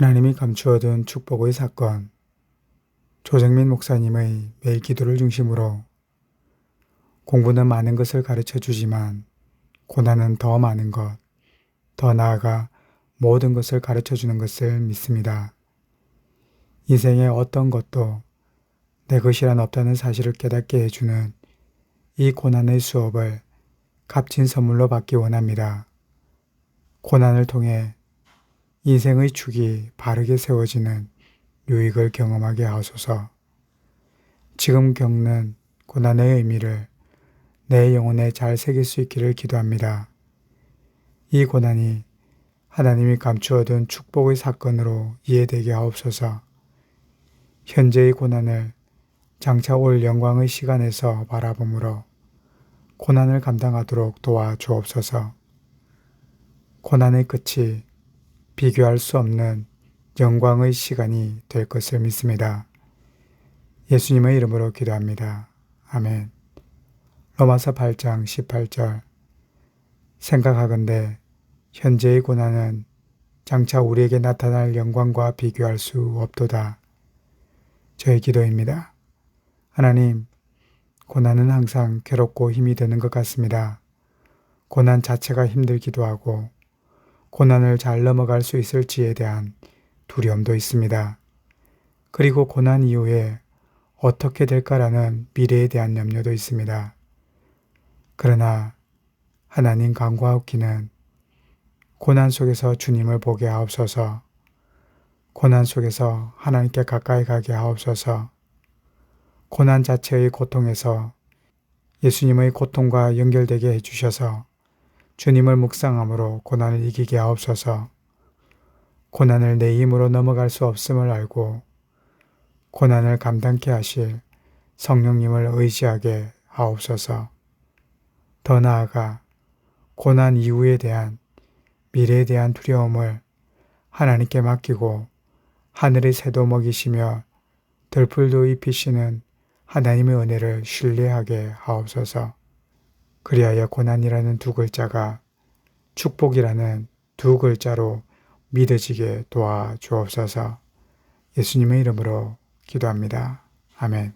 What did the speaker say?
하나님이 감추어둔 축복의 사건. 조정민 목사님의 매일 기도를 중심으로 공부는 많은 것을 가르쳐 주지만 고난은 더 많은 것, 더 나아가 모든 것을 가르쳐 주는 것을 믿습니다. 인생의 어떤 것도 내 것이란 없다는 사실을 깨닫게 해주는 이 고난의 수업을 값진 선물로 받기 원합니다. 고난을 통해 인생의 축이 바르게 세워지는 유익을 경험하게 하소서. 지금 겪는 고난의 의미를 내 영혼에 잘 새길 수 있기를 기도합니다. 이 고난이 하나님이 감추어둔 축복의 사건으로 이해되게 하옵소서. 현재의 고난을 장차 올 영광의 시간에서 바라보므로 고난을 감당하도록 도와 주옵소서. 고난의 끝이 비교할 수 없는 영광의 시간이 될 것을 믿습니다. 예수님의 이름으로 기도합니다. 아멘. 로마서 8장 18절 생각하건대 현재의 고난은 장차 우리에게 나타날 영광과 비교할 수 없도다. 저의 기도입니다. 하나님, 고난은 항상 괴롭고 힘이 드는 것 같습니다. 고난 자체가 힘들기도 하고 고난을 잘 넘어갈 수 있을지에 대한 두려움도 있습니다. 그리고 고난 이후에 어떻게 될까라는 미래에 대한 염려도 있습니다. 그러나 하나님 간과하옵기는 고난 속에서 주님을 보게 하옵소서, 고난 속에서 하나님께 가까이 가게 하옵소서, 고난 자체의 고통에서 예수님의 고통과 연결되게 해주셔서 주님을 묵상함으로 고난을 이기게 하옵소서, 고난을 내 힘으로 넘어갈 수 없음을 알고 고난을 감당케 하실 성령님을 의지하게 하옵소서. 더 나아가 고난 이후에 대한 미래에 대한 두려움을 하나님께 맡기고 하늘의 새도 먹이시며 들풀도 입히시는 하나님의 은혜를 신뢰하게 하옵소서. 그리하여 고난이라는 두 글자가 축복이라는 두 글자로 믿어지게 도와 주옵소서. 예수님의 이름으로 기도합니다. 아멘.